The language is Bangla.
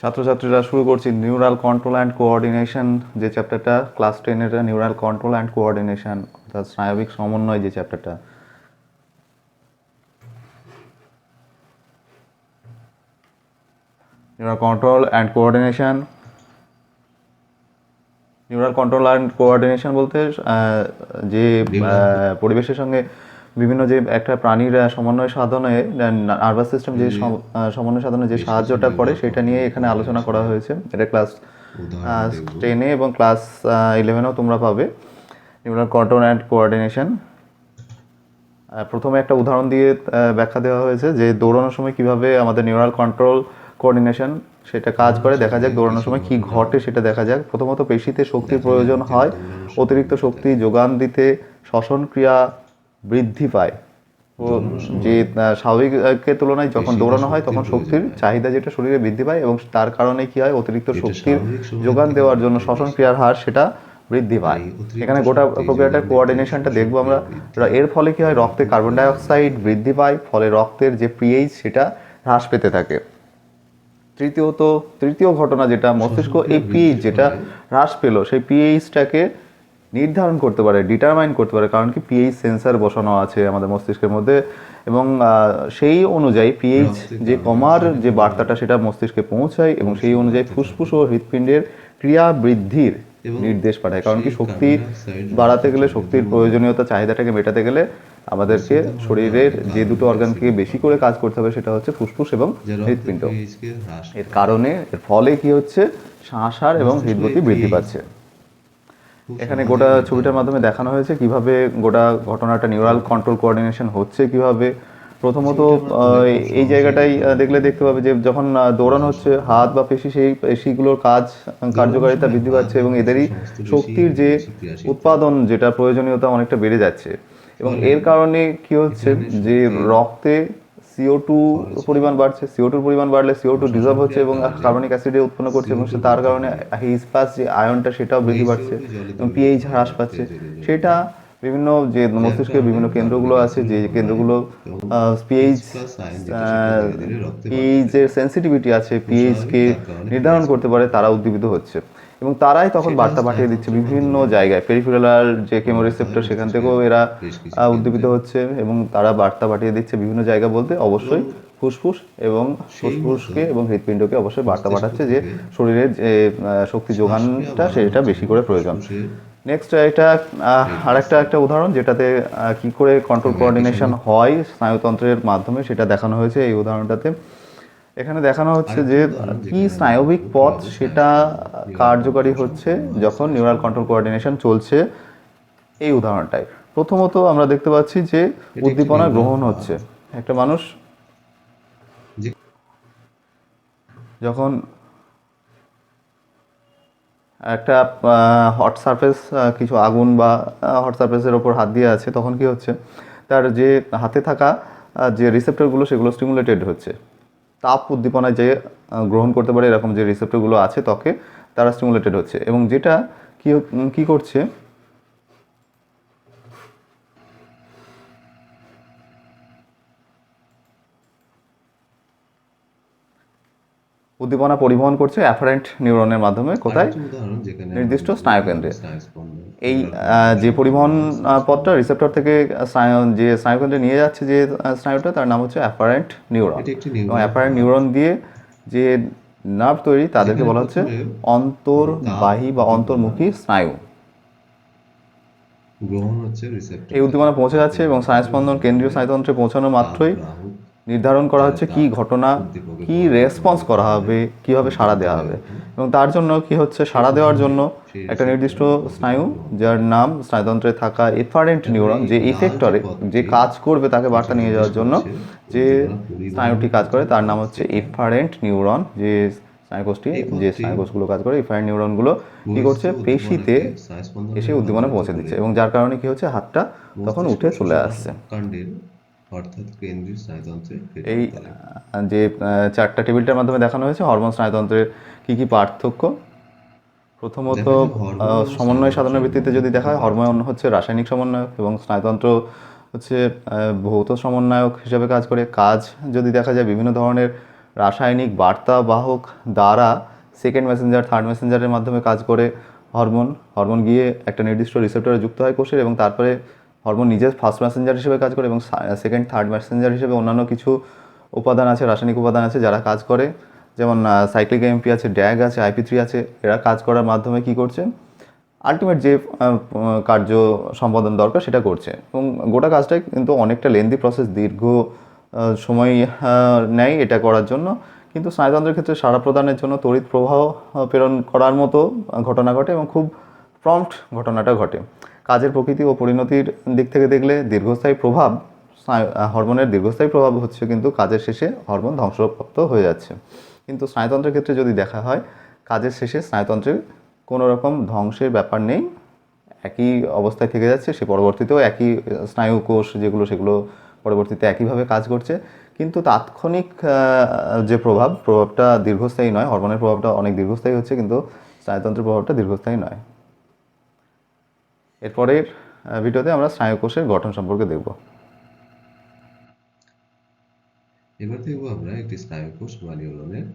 ছাত্রছাত্রীরা শুরু করছি নিউরাল কন্ট্রোল অ্যান্ড কোঅর্ডিনেশন যে চ্যাপ্টারটা ক্লাস টেনের নিউরাল কন্ট্রোল অ্যান্ড কোঅর্ডিনেশন অর্থাৎ স্নায়বিক সমন্বয় যে চ্যাপ্টারটা। Neural control and coordination. Neural control and coordination বলতে যে পরিবেশের সঙ্গে বিভিন্ন যে একটা প্রাণীর সমন্বয় সাধনে নার্ভাস সিস্টেম যে সমন্বয় সাধনে যে সাহায্যটা করে সেটা নিয়ে এখানে আলোচনা করা হয়েছে। এটা ক্লাস টেনে এবং ক্লাস ইলেভেনেও তোমরা পাবে। নিউরাল কন্ট্রোল অ্যান্ড কোঅর্ডিনেশন প্রথমে একটা উদাহরণ দিয়ে ব্যাখ্যা দেওয়া হয়েছে যে দৌড়ানোর সময় কীভাবে আমাদের নিউরাল কন্ট্রোল কোঅর্ডিনেশন সেটা কাজ করে। দেখা যাক দৌড়ানোর সময় কি ঘটে সেটা দেখা যাক। প্রথমত পেশিতে শক্তির প্রয়োজন হয়। অতিরিক্ত শক্তি যোগান দিতে শ্বসন ক্রিয়া বৃদ্ধি পায়। ও যে স্বাভাবিকের তুলনায় যখন দৌড়ানো হয় তখন শক্তির চাহিদা যেটা শরীরে বৃদ্ধি পায় এবং তার কারণে কি হয় অতিরিক্ত শক্তির যোগান দেওয়ার জন্য শ্বসন ক্রিয়ার হার সেটা বৃদ্ধি পায়। এখানে গোটা প্রক্রিয়াটার কোঅর্ডিনেশনটা দেখব আমরা। এর ফলে কি হয় রক্তে কার্বন ডাই অক্সাইড বৃদ্ধি পায় ফলে রক্তের যে পিএইচ সেটা হ্রাস পেতে থাকে। তৃতীয়ত তৃতীয় ঘটনা যেটা মস্তিষ্ক এই পিএইচ যেটা হ্রাস পেল সেই পিএইচটাকে নির্ধারণ করতে পারে ডিটারমাইন করতে পারে কারণ কি পিএইচ সেন্সার বসানো আছে আমাদের মস্তিষ্কের মধ্যে এবং সেই অনুযায়ী পিএইচ যে কমার যে বার্তাটা সেটা মস্তিষ্কে পৌঁছায় এবং সেই অনুযায়ী ফুসফুস ও হৃৎপিণ্ডের ক্রিয়া বৃদ্ধির নির্দেশ পাঠায় কারণ কি শক্তি বাড়াতে গেলে শক্তির প্রয়োজনীয়তা চাহিদাটাকে মেটাতে গেলে আমাদেরকে শরীরের যে দুটো অর্গানকে বেশি করে কাজ করতে হবে সেটা হচ্ছে ফুসফুস এবং হৃৎপিণ্ড। এর কারণে এর ফলে কি হচ্ছে? শ্বাসার এবং হৃদগতি বৃদ্ধি পাচ্ছে। এখানে গোটা ছবিটার মাধ্যমে দেখানো হয়েছে কীভাবে গোটা ঘটনাটা নিউরাল কন্ট্রোল কোঅর্ডিনেশন হচ্ছে কীভাবে। প্রথমত এই জায়গাটাই দেখলে দেখতে পাবে যে যখন দৌড়ানো হচ্ছে হাত বা পেশি সেই পেশিগুলোর কাজ কার্যকারিতা বৃদ্ধি পাচ্ছে এবং এদেরই শক্তির যে উৎপাদন যেটা প্রয়োজনীয়তা অনেকটা বেড়ে যাচ্ছে। এবং এর কারণে কি হচ্ছে যে রক্তে সিও টু পরিমাণ বাড়ছে সিও টুর পরিমাণ বাড়লে সিও টু ডিজার্ভ হচ্ছে এবং কার্বনিক অ্যাসিডে উৎপন্ন করছে এবং তার কারণে হিসপাস যে আয়নটা সেটাও বৃদ্ধি পাচ্ছে এবং পিএইচ হ্রাস পাচ্ছে। সেটা বিভিন্ন যে মস্তিষ্কের বিভিন্ন কেন্দ্রগুলো আছে যে কেন্দ্রগুলো পিএইচ পিএইচ এর সেন্সিটিভিটি আছে পিএইচকে নির্ধারণ করতে পারে তারা উদ্দীপিত হচ্ছে। এবং তারাই তখন বার্তা পাঠিয়ে দিচ্ছে বিভিন্ন জায়গায়। পেরিফেরাল যে কেমোরিসেপ্টর সেখান থেকেও এরা উদ্দীপিত হচ্ছে এবং তারা বার্তা পাঠিয়ে দিচ্ছে বিভিন্ন জায়গা বলতে অবশ্যই ফুসফুস এবং ফুসফুসকে এবং হৃৎপিণ্ডকে অবশ্যই বার্তা পাঠাচ্ছে যে শরীরের যে শক্তি যোগানটা সেটা বেশি করে প্রয়োজন। নেক্সট এটা আর একটা একটা উদাহরণ যেটাতে কি করে কন্ট্রোল কোঅর্ডিনেশন হয় স্নায়ুতন্ত্রের মাধ্যমে সেটা দেখানো হয়েছে এই উদাহরণটাতে। এখানে দেখানো হচ্ছে যে কি স্নায়বিক পথ সেটা কার্যকারী হচ্ছে যখন নিউরাল কন্ট্রোল কোঅর্ডিনেশন চলছে এই উদাহরণটায়। প্রথমত আমরা দেখতে পাচ্ছি যে উদ্দীপনা গ্রহণ হচ্ছে। একটা মানুষ যখন একটা হট সারফেস কিছু আগুন বা হট সারফেসের ওপর হাত দিয়ে আছে, তখন কি হচ্ছে? তার যে হাতে থাকা যে রিসেপ্টরগুলো সেগুলো স্টিমুলেটেড হচ্ছে। তাপ উদ্দীপনায় যে গ্রহণ করতে পারে এরকম যে রিসেপ্টরগুলো আছে ত্বকে, তারা স্টিমুলেটেড হচ্ছে। এবং যেটা কী কি করছে? উদ্দীপনা পরিবহন করছে অ্যাফারেন্ট নিউরনের মাধ্যমে কোথায়? নির্দিষ্ট স্নায়ুকেন্দ্রে। এই যে পরিবহন পথটা রিসেপ্টর থেকে যে স্নায়ুকেন্দ্রে নিয়ে যাচ্ছে যে স্নায়ুটা তার নাম হচ্ছে অ্যাপারেন্ট নিউরন। এবং অ্যাপারেন্ট নিউরন দিয়ে যে নার্ভ তৈরি তাদেরকে বলা হচ্ছে অন্তর্বাহী বা অন্তর্মুখী স্নায়ু। গ্রহণ হচ্ছে এই উদ্দীপনা পৌঁছে যাচ্ছে এবং স্নায়ুস্পন্দন কেন্দ্রীয় স্নায়ুতন্ত্রে পৌঁছানোর মাত্রই নির্ধারণ করা হচ্ছে কি ঘটনা কি রেসপন্স করা হবে কীভাবে সাড়া দেওয়া হবে? এবং তার জন্য কি হচ্ছে সাড়া দেওয়ার জন্য একটা নির্দিষ্ট স্নায়ু যার নাম স্নায়ুতন্ত্রে থাকা এফারেন্ট নিউরন যে ইফেক্টরে যে কাজ করবে তাকে বার্তা নিয়ে যাওয়ার জন্য যে স্নায়ুটি কাজ করে তার নাম হচ্ছে এফারেন্ট নিউরন যে স্নায়ুকোষটি যে স্নায়ুকোষগুলো কাজ করে এফারেন্ট নিউরনগুলো কি করছে? পেশিতে এসে উদ্দীপনা পৌঁছে দিচ্ছে এবং যার কারণে কি হচ্ছে? হাতটা তখন উঠে চলে আসছে। অর্থাৎ কেন্দ্রীয় স্নায়ুতন্ত্রে এই যে চারটা টেবিলটার মাধ্যমে দেখানো হয়েছে হরমোন স্নায়ুতন্ত্রের কি কি পার্থক্য? প্রথমত সমন্বয় সাধনের ভিত্তিতে যদি দেখা হয় হরমোন হচ্ছে রাসায়নিক সমন্বয়ক এবং স্নায়ুতন্ত্র হচ্ছে ভৌত সমন্বয়ক হিসেবে কাজ করে। কাজ যদি দেখা যায় বিভিন্ন ধরনের রাসায়নিক বার্তাবাহক দ্বারা সেকেন্ড মেসেঞ্জার থার্ড মেসেঞ্জারের মাধ্যমে কাজ করে হরমোন। হরমোন গিয়ে একটা নির্দিষ্ট রিসেপ্টরে যুক্ত হয় কোষের এবং তারপরে হরমোন নিজে ফার্স্ট মেসেঞ্জার হিসেবে কাজ করে এবং সেকেন্ড থার্ড মেসেঞ্জার হিসেবে অন্যান্য কিছু উপাদান আছে, রাসায়নিক উপাদান আছে যারা কাজ করে। যেমন সাইক্লিক এমপি আছে ড্যাগ আছে আইপি থ্রি আছে, এরা কাজ করার মাধ্যমে কি করছে? আলটিমেট যে কার্য সম্পাদন দরকার সেটা করছে। এবং গোটা কাজটাই কিন্তু অনেকটা লেন্দি প্রসেস দীর্ঘ সময় নেয় এটা করার জন্য। কিন্তু স্নায়ুতন্ত্রের ক্ষেত্রে সারা প্রদানের জন্য তড়িৎ প্রবাহ প্রেরণ করার মতো ঘটনা ঘটে এবং খুব প্রম্পট ঘটনাটা ঘটে। কাজের প্রকৃতি ও পরিণতির দিক থেকে দেখলে দীর্ঘস্থায়ী প্রভাব হরমোনের দীর্ঘস্থায়ী প্রভাব হচ্ছে কিন্তু কাজের শেষে হরমোন ধ্বংসপ্রাপ্ত হয়ে যাচ্ছে। কিন্তু স্নায়ুতন্ত্রের ক্ষেত্রে যদি দেখা হয়, কাজের শেষে স্নায়ুতন্ত্রের কোনো রকম ধ্বংসের ব্যাপার নেই। একই অবস্থায় থেকে যাচ্ছে, সে পরবর্তীতেও একই স্নায়ু, কোষ যেগুলো, সেগুলো পরবর্তীতে একইভাবে কাজ করছে। কিন্তু তাৎক্ষণিক যে প্রভাব, প্রভাবটা দীর্ঘস্থায়ী নয়, হরমোনের প্রভাবটা অনেক দীর্ঘস্থায়ী হচ্ছে, কিন্তু স্নায়ুতন্ত্রের প্রভাবটা দীর্ঘস্থায়ী নয়। এরপরের ভিডিওতে আমরা স্নায়ুকোষের গঠন সম্পর্কে দেখব। এবার দেখব আমরা একটি স্নায়ুকোষ বা নিউরনের